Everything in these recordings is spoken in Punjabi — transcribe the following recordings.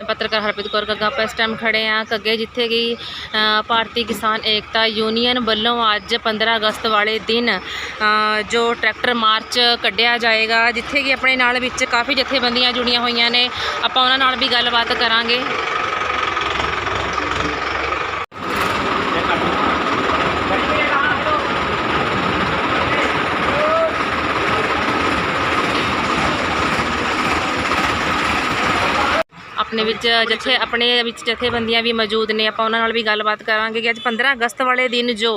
ਪੱਤਰਕਾਰ ਹਰਪ੍ਰੀਤ ਕੌਰ ਕੱਗਾ ਆਪਾਂ ਇਸ ਟਾਈਮ ਖੜੇ ਆ ਕੱਗੇ ਜਿੱਥੇ ਕਿ ਭਾਰਤੀ ਕਿਸਾਨ ਏਕਤਾ ਯੂਨੀਅਨ ਵੱਲੋਂ ਅੱਜ 15 ਅਗਸਤ ਵਾਲੇ ਦਿਨ ਜੋ ਟਰੈਕਟਰ ਮਾਰਚ ਕੱਢਿਆ ਜਾਏਗਾ, ਜਿੱਥੇ ਕਿ ਆਪਣੇ ਨਾਲ ਵਿੱਚ ਕਾਫੀ ਜਥੇਬੰਦੀਆਂ ਜੁੜੀਆਂ ਹੋਈਆਂ ਨੇ। ਆਪਾਂ ਉਹਨਾਂ ਨਾਲ ਵੀ ਗੱਲਬਾਤ ਕਰਾਂਗੇ। ਆਪਣੇ ਵਿੱਚ ਜਥੇ ਆਪਣੇ ਵਿੱਚ ਜਥੇਬੰਦੀਆਂ ਵੀ ਮੌਜੂਦ ਨੇ। ਆਪਾਂ ਉਹਨਾਂ ਨਾਲ ਵੀ ਗੱਲਬਾਤ ਕਰਾਂਗੇ ਕਿ ਅੱਜ 15 ਅਗਸਤ ਵਾਲੇ ਦਿਨ ਜੋ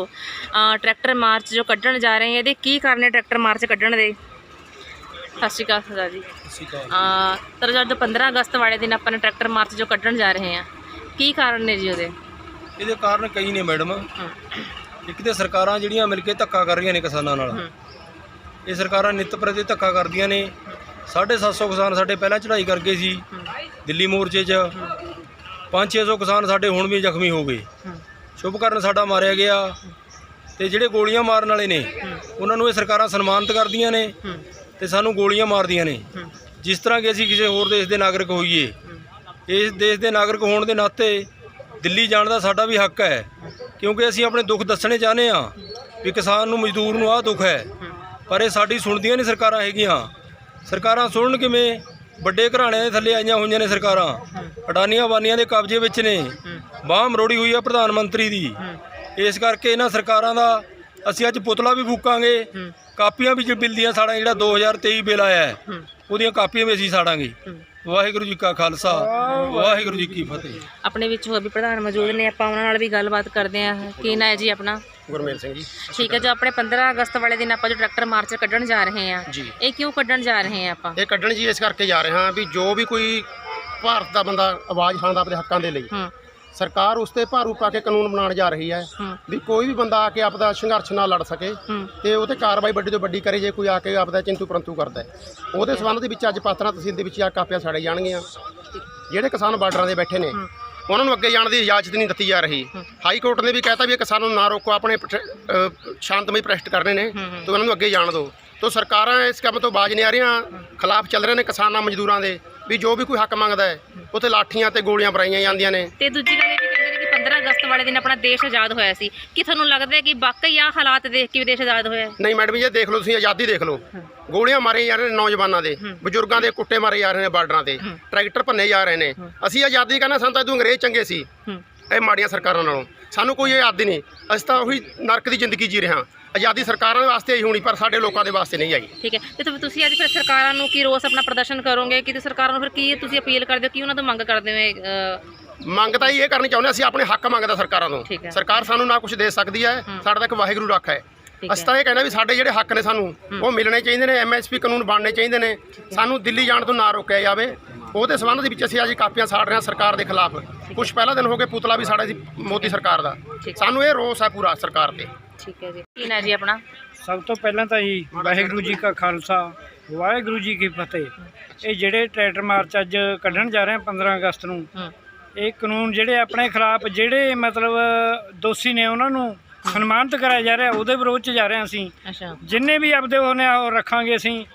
ਟਰੈਕਟਰ ਮਾਰਚ ਜੋ ਕੱਢਣ ਜਾ ਰਹੇ ਆ ਇਹਦੇ ਕੀ ਕਾਰਨ ਟਰੈਕਟਰ ਮਾਰਚ ਕੱਢਣ ਦੇ? ਸਤਿ ਸ਼੍ਰੀ ਅਕਾਲ ਸਰਦਾਰ ਜੀ। ਅ, ਸਰ ਜੋ ਅੱਜ 15 ਅਗਸਤ ਵਾਲੇ ਦਿਨ ਆਪਾਂ ਨੇ ਟਰੈਕਟਰ ਮਾਰਚ ਜੋ ਕੱਢਣ ਜਾ ਰਹੇ ਆ ਕੀ ਕਾਰਨ ਨੇ ਜੀ ਉਹਦੇ? ਇਹਦੇ ਕਾਰਨ ਕਈ ਨੇ ਮੈਡਮ। ਇੱਕ ਤੇ ਸਰਕਾਰਾਂ ਜਿਹੜੀਆਂ ਮਿਲ ਕੇ ਧੱਕਾ ਕਰ ਰਹੀਆਂ ਨੇ ਕਿਸਾਨਾਂ ਨਾਲ। ਇਹ ਸਰਕਾਰਾਂ ਨਿੱਤ ਪ੍ਰਤੀ ਧੱਕਾ ਕਰਦੀਆਂ ਨੇ। 750 ਕਿਸਾਨ ਸਾਡੇ ਪਹਿਲਾਂ ਚੜ੍ਹਾਈ ਕਰ ਗਏ ਸੀ ਦਿੱਲੀ ਮੋਰਚੇ 'ਚ 5-600 ਕਿਸਾਨ ਸਾਡੇ ਹੁਣ ਵੀ ਜ਼ਖਮੀ ਹੋ ਗਏ। ਸ਼ੁਭਕਰਨ ਸਾਡਾ ਮਾਰਿਆ ਗਿਆ ਤੇ ਜਿਹੜੇ ਗੋਲੀਆਂ ਮਾਰਨ ਵਾਲੇ ਨੇ ਉਹਨਾਂ ਨੂੰ ਇਹ ਸਰਕਾਰਾਂ ਸਨਮਾਨਿਤ ਕਰਦੀਆਂ ਨੇ ਤੇ ਸਾਨੂੰ ਗੋਲੀਆਂ ਮਾਰਦੀਆਂ ਨੇ। ਜਿਸ ਤਰ੍ਹਾਂ ਕਿ ਅਸੀਂ ਕਿਸੇ ਹੋਰ ਦੇਸ਼ ਦੇ ਨਾਗਰਿਕ ਹੋਈਏ ਇਸ ਦੇਸ਼ ਦੇ ਨਾਗਰਿਕ ਹੋਣ ਦੇ ਨਾਤੇ ਦਿੱਲੀ ਜਾਣ ਦਾ ਸਾਡਾ ਵੀ ਹੱਕ ਹੈ ਕਿਉਂਕਿ ਅਸੀਂ ਆਪਣੇ ਦੁੱਖ ਦੱਸਣੇ ਚਾਹੁੰਦੇ ਆ ਵੀ ਕਿਸਾਨ ਨੂੰ ਮਜ਼ਦੂਰ ਨੂੰ ਆਹ ਦੁੱਖ ਹੈ। ਪਰ ਇਹ ਸਾਡੀ ਸੁਣਦੀਆਂ ਨਹੀਂ ਸਰਕਾਰਾਂ ਹੈਗੀਆਂ। ਸਰਕਾਰਾਂ ਸੁਣਨ ਕਿਵੇਂ ਵੱਡੇ ਘਰਾਣਿਆਂ ਦੇ ਥੱਲੇ ਆਈਆਂ ਹੋਈਆਂ ਨੇ ਸਰਕਾਰਾਂ। ਅਡਾਨੀਆਂ ਬਾਨੀਆਂ ਦੇ ਕਬਜ਼ੇ ਵਿੱਚ ਨੇ। ਬਾਹ ਮਰੋੜੀ ਹੋਈ ਆ ਪ੍ਰਧਾਨ ਮੰਤਰੀ ਦੀ। ਇਸ ਕਰਕੇ ਇਹਨਾਂ ਸਰਕਾਰਾਂ ਦਾ ਅਸੀਂ ਅੱਜ ਪੁਤਲਾ ਵੀ ਫੂਕਾਂਗੇ। ਕਾਪੀਆਂ ਵੀ ਬਿੱਲ ਦੀਆਂ ਸਾਡਾ ਜਿਹੜਾ 2023 ਬਿੱਲ ਆਇਆ ਹੈ, ਉਹਦੀਆਂ ਕਾਪੀਆਂ ਵੀ ਅਸੀਂ ਸਾੜਾਂਗੇ। ਵਾਹਿਗੁਰੂ ਜੀ ਕਾ ਖਾਲਸਾ, ਵਾਹਿਗੁਰੂ ਜੀ ਕੀ ਫਤਿਹ। ਆਪਣੇ ਵਿੱਚ ਹੋਰ ਵੀ ਪ੍ਰਧਾਨ ਮੌਜੂਦ ਨੇ, ਆਪਾਂ ਉਹਨਾਂ ਨਾਲ ਵੀ ਗੱਲਬਾਤ ਕਰਦੇ ਆ ਕੀ ਨਾਂ ਹੈ ਜੀ ਆਪਣਾ? ਗੁਰਮੇਲ ਸਿੰਘ ਜੀ। ਠੀਕ ਹੈ ਜੋ ਆਪਣੇ 15 ਅਗਸਤ ਵਾਲੇ ਦਿਨ ਆਪਾਂ ਜੋ ਟਰੈਕਟਰ ਮਾਰਚ ਕੱਢਣ ਜਾ ਰਹੇ ਆ ਜੀ। ਇਹ ਕਿਉਂ ਕੱਢਣ ਜਾ ਰਹੇ ਆ ਆਪਾਂ? ਇਹ ਕੱਢਣ ਜੀ ਇਸ ਕਰਕੇ ਜਾ ਰਹੇ ਹਾਂ ਵੀ ਜੋ ਵੀ ਕੋਈ ਭਾਰਤ ਦਾ ਬੰਦਾ ਆਵਾਜ਼ ਉਠਾਉਂਦਾ ਆਪਣੇ ਹੱਕਾਂ ਦੇ ਲਈ ਹੂੰ। ਸਰਕਾਰ ਉਸ ਤੇ ਭਾਰੂ ਪਾ ਕੇ ਕਾਨੂੰਨ ਬਣਾਉਣ ਜਾ ਰਹੀ ਹੈ ਹੂੰ। ਵੀ ਕੋਈ ਵੀ ਬੰਦਾ ਆ ਕੇ ਆਪਦਾ ਸੰਘਰਸ਼ ਨਾਲ ਲੜ ਸਕੇ ਹੂੰ। ਤੇ ਉਹ ਤੇ ਕਾਰਵਾਈ ਵੱਡੀ ਤੋਂ ਵੱਡੀ ਕਰੇ ਜੇ ਕੋਈ ਆ ਕੇ ਆਪਦਾ ਚਿੰਤੂ ਪ੍ਰੰਤੂ ਕਰਦਾ ਹੈ। ਉਹਦੇ ਸੰਬੰਧ ਦੇ ਵਿੱਚ ਅੱਜ ਪਾਤਰਾ ਤਹਿਸੀਲ ਦੇ ਵਿੱਚ ਆ ਕਾਪੀਆਂ ਸਾੜੇ ਜਾਣਗੀਆਂ। ਜਿਹੜੇ ਕਿਸਾਨ ਬਾਰਡਰਾਂ ਦੇ ਬੈਠੇ ਨੇ ਹੂੰ। ਉਹਨਾਂ ਨੂੰ ਅੱਗੇ ਜਾਣ ਦੀ ਇਜਾਜ਼ਤ ਨਹੀਂ ਦਿੱਤੀ ਜਾ ਰਹੀ। ਹਾਈ ਕੋਰਟ ਨੇ ਵੀ ਕਹਿਤਾ ਵੀ ਇਹ ਕਿਸਾਨਾਂ ਨੂੰ ਨਾ ਰੋਕੋ ਆਪਣੇ ਸ਼ਾਂਤਮਈ ਪ੍ਰੋਟੈਸਟ ਕਰਨੇ ਨੇ। ਤੇ ਉਹਨਾਂ ਨੂੰ ਅੱਗੇ ਜਾਣ ਦਿਓ। ਤੋ ਸਰਕਾਰਾਂ ਇਸ ਕੰਮ ਤੋਂ ਬਾਜ ਨਹੀਂ ਆ ਰਹੀਆਂ ਖਿਲਾਫ ਚੱਲ ਰਹੇ ਨੇ ਕਿਸਾਨਾਂ ਮਜ਼ਦੂਰਾਂ ਦੇ ਵੀ ਜੋ ਵੀ ਕੋਈ ਹੱਕ ਮੰਗਦਾ ਹੈ ਉੱਥੇ ਲਾਠੀਆਂ ਤੇ ਗੋਲੀਆਂ ਬਰਾਈਆਂ ਜਾਂਦੀਆਂ ਨੇ। ਤੇ ਦੂਜੀ ਗੱਲ ਇਹ ਵੀ 15 ਅਗਸਤ ਵਾਲੇ ਦਿਨ ਆਪਣਾ ਦੇਸ਼ ਆਜ਼ਾਦ ਹੋਇਆ ਸੀ। ਕੀ ਤੁਹਾਨੂੰ ਲੱਗਦਾ ਹੈ ਕਿ ਵਾਕਈ ਆ ਹਾਲਾਤ ਦੇਖ ਕੇ ਵੀ ਦੇਸ਼ ਆਜ਼ਾਦ ਹੋਇਆ ਹੈ? ਨਹੀਂ ਮੈਡਮ ਜੀ ਇਹ ਦੇਖ ਲਓ ਤੁਸੀਂ ਆਜ਼ਾਦੀ ਦੇਖ ਲਓ। ਗੋਲੀਆਂ ਮਾਰੇ ਜਾ ਰਹੇ ਨੇ ਨੌਜਵਾਨਾਂ ਦੇ ਬਜ਼ੁਰਗਾਂ ਦੇ ਕੁੱਟੇ ਮਾਰੇ ਜਾ ਰਹੇ ਨੇ ਬਾਰਡਰਾਂ ਤੇ। ਟਰੈਕਟਰ ਭੰਨੇ ਜਾ ਰਹੇ ਨੇ। ਅਸੀਂ ਆਜ਼ਾਦੀ ਕਹਿੰਦਾ ਸਾਨੂੰ ਤਾਂ ਇਦੋਂ ਅੰਗਰੇਜ਼ ਚੰਗੇ ਸੀ। ਹੂੰ। ਇਹ ਮਾੜੀਆਂ ਸਰਕਾਰਾਂ ਨਾਲੋਂ। ਸਾਨੂੰ ਕੋਈ ਆਜ਼ਾਦੀ ਨਹੀਂ। ਅਸੀਂ ਤਾਂ ਉਹੀ ਨਰਕ ਦੀ ਜ਼ਿੰਦਗੀ ਜੀ ਰਹੇ ਹਾਂ। ਆਜ਼ਾਦੀ ਸਰਕਾਰਾਂ ਦੇ ਵਾਸਤੇ ਆਈ ਹੋਣੀ ਪਰ ਸਾਡੇ ਲੋਕਾਂ ਦੇ ਵਾਸਤੇ ਨਹੀਂ ਆਈ ਠੀਕ ਹੈ। ਤੇ ਤੁ- ਤੁਸੀਂ ਅੱਜ ਫਿਰ ਸਰਕਾਰਾਂ ਨੂੰ ਕੀ ਰੋਸ ਆਪਣਾ ਪ੍ਰਦਰਸ਼ਨ ਕਰੋਗੇ? ਕਿ ਤੇ ਸਰਕਾਰਾਂ ਨੂੰ ਫਿਰ ਕੀ ਤੁਸੀਂ ਅਪੀਲ ਕਰਦੇ ਹੋ? ਕੀ ਉਹਨਾਂ ਤੋਂ ਮੰਗ ਕਰਦੇ ਹੋ ਇਹ, ਅ, ਮੰਗ ਤਾਂ ਇਹ ਕਰਨੀ ਚਾਹੁੰਦੇ ਅਸੀਂ ਆਪਣੇ ਹੱਕ ਮੰਗਦਾ ਸਰਕਾਰਾਂ। ਤੋਂ। ਸਰਕਾਰ ਸਾਨੂੰ ਨਾ ਕੁਝ ਦੇ ਸਕਦੀ ਹੈ ਸਾਡਾ ਤਾਂ ਇੱਕ ਵਾਹਿਗੁਰੂ ਰੱਖ ਹੈ। ਅਸੀਂ ਤਾਂ ਇਹ ਕਹਿੰਦੇ ਵੀ ਸਾਡੇ ਜਿਹੜੇ ਹੱਕ ਨੇ ਸਾਨੂੰ ਉਹ ਮਿਲਣੇ ਚਾਹੀਦੇ ਨੇ ਐਮਐਸਪੀ ਕਾਨੂੰਨ ਬਣਨੇ ਚਾਹੀਦੇ ਨੇ। ਸਾਨੂੰ ਦਿੱਲੀ ਜਾਣ ਤੋਂ ਨਾ ਰੋਕਿਆ ਜਾਵੇ। ਉਹਦੇ ਸੰਬੰਧ ਦੇ ਵਿੱਚ ਅਸੀਂ ਅੱਜ ਕਾਪੀਆਂ ਸਾੜ ਰਹੇ ਹਾਂ ਸਰਕਾਰ ਦੇ ਖਿਲਾਫ। ਕੁਝ ਪਹਿਲਾ ਦਿਨ ਹੋ ਗਏ ਪੁਤਲਾ ਵੀ ਸਾਡਾ ਸੀ ਮੋਦੀ ਸਰਕਾਰ ਦਾ। ਸਾਨੂੰ ਇਹ ਰੋਸ ਹੈ ਪੂਰਾ ਸਰਕਾਰ ਤੇ। ਠੀਕ ਹੈ ਜੀ। ਕੀ ਨਾਂ ਜੀ ਆਪਣਾ? ਸਭ ਤੋਂ ਪਹਿਲਾਂ ਤਾਂ ਜੀ ਵਾਹਿਗੁਰੂ ਜੀ ਕਾ ਖਾਲਸਾ ਵਾਹਿਗੁਰੂ ਜੀ ਕੀ ਫਤਿਹ। ਇਹ ਜਿਹੜੇ ਟਰੈਕਟਰ ਮਾਰਚ ਅੱਜ ਕੱਢਣ ਜਾ ਰਹੇ ਆ 15 ਅਗਸਤ ਨੂੰ ਇਹ ਕਾਨੂੰਨ ਜਿਹੜੇ ਆਪਣੇ ਖਿਲਾਫ ਜਿਹੜੇ ਮਤਲਬ ਦੋਸ਼ੀ ਨੇ ਉਹਨਾਂ ਨੂੰ ਸਨਮਾਨਿਤ ਕਰਾਇਆ ਜਾ ਰਿਹਾ ਉਹਦੇ ਵਿਰੋਧ ਚ ਜਾ ਰਹੇ ਹਾਂ ਅਸੀਂ। ਅੱਛਾ। ਜਿੰਨੇ ਵੀ ਆਪਦੇ ਉਹਨੇ ਉਹ ਰੱਖਾਂਗੇ ਅਸੀਂ।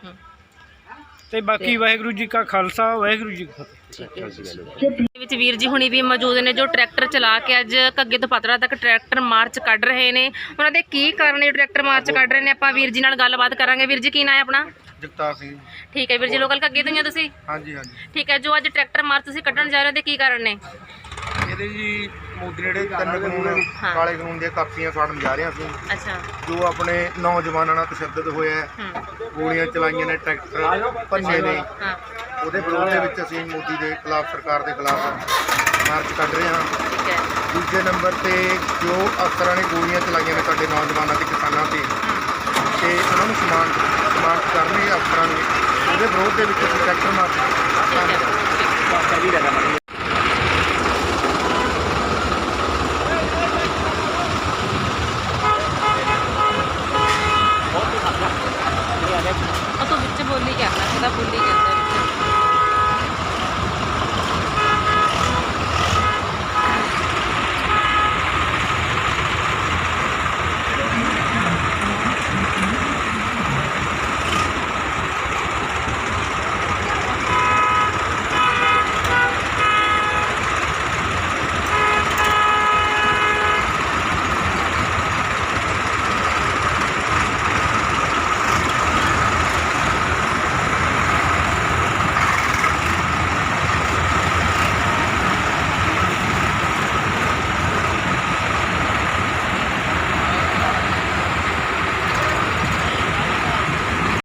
ਤੇ ਬਾਕੀ ਵਾਹਿਗੁਰੂ ਜੀ ਕਾ ਖਾਲਸਾ ਵਾਹਿਗੁਰੂ ਜੀ ਕੀ ਫਤਿਹ। ਵਿੱਚ ਵੀਰ ਜੀ ਹੁਣੀ ਵੀ ਮੌਜੂਦ ਨੇ ਜੋ ਟਰੈਕਟਰ ਚਲਾ ਕੇ ਅੱਜ ਕੱਗੇ ਤੋਂ ਪਤਰਾ ਤੱਕ ਟਰੈਕਟਰ ਮਾਰਚ ਕੱਢ ਰਹੇ ਨੇ। ਉਹਨਾਂ ਦੇ ਕੀ ਕਾਰਨ ਇਹ ਟਰੈਕਟਰ ਮਾਰਚ ਕੱਢ ਰਹੇ ਨੇ? ਆਪਾਂ ਵੀਰ ਜੀ ਨਾਲ ਗੱਲਬਾਤ ਕਰਾਂਗੇ। ਵੀਰ ਜੀ ਕੀ ਨਾਂ ਹੈ ਆਪਣਾ? ਜਗਤਾਰ ਸਿੰਘ। ਠੀਕ ਹੈ ਵੀਰ ਜੀ ਲੋਕਲ ਕੱਗੇ ਤੋਂ ਹੀ ਹੋ ਤੁਸੀਂ? ਹਾਂਜੀ ਹਾਂਜੀ। ਠੀਕ ਹੈ ਜੋ ਅੱਜ ਟਰੈਕਟਰ ਮਾਰਚ ਤੁਸੀਂ ਕੱਢਣ ਜਾ ਰਹੇ ਹੋ ਤੇ ਕੀ ਕਾਰਨ ਨੇ? ਇਹਦੇ ਜੀ ਮੋਦੀ ਨੇ ਜਿਹੜੇ ਤਿੰਨ ਕਾਨੂੰਨ ਹਾਂ। ਕਾਲੇ ਕਾਨੂੰਨ ਦੀਆਂ ਕਾਪੀਆਂ ਸਾੜਨ ਜਾ ਰਹੇ ਹਾਂ ਅਸੀਂ। ਅੱਛਾ। ਜੋ ਆਪਣੇ ਨੌਜਵਾਨਾਂ ਨਾਲ ਤਸ਼ੱਦਦ ਹੋਇਆ ਹੈ, ਹੂੰ। ਗੋਲੀਆਂ ਚਲਾਈਆਂ ਨੇ ਟਰੈਕਟਰ ਭੰਨੇ ਨੇ। ਹਾਂ। ਉਹਦੇ ਵਿਰੋਧ ਦੇ ਵਿੱਚ ਅਸੀਂ ਮੋਦੀ ਦੇ ਖਿਲਾਫ ਸਰਕਾਰ ਦੇ ਖਿਲਾਫ ਮਾਰਚ ਕੱਢ ਰਹੇ ਹਾਂ। ਠੀਕ ਹੈ। ਦੂਜੇ ਨੰਬਰ ਤੇ ਜੋ ਅਫਸਰਾਂ ਨੇ ਗੋਲੀਆਂ ਚਲਾਈਆਂ ਨੇ ਸਾਡੇ ਨੌਜਵਾਨਾਂ ਤੇ ਕਿਸਾਨਾਂ ਤੇ ਤੇ ਉਹਨਾਂ ਨੂੰ ਸਮਾਨ ਸਮਾਨ ਕਰਨੇ ਅਫਸਰਾਂ ਨੇ ਉਹਦੇ ਵਿਰੋਧ ਦੇ ਵਿੱਚ ਅਸੀਂ ਟਰੈਕਟਰ ਮਾਰਚ ਠੀਕ ਹੈ।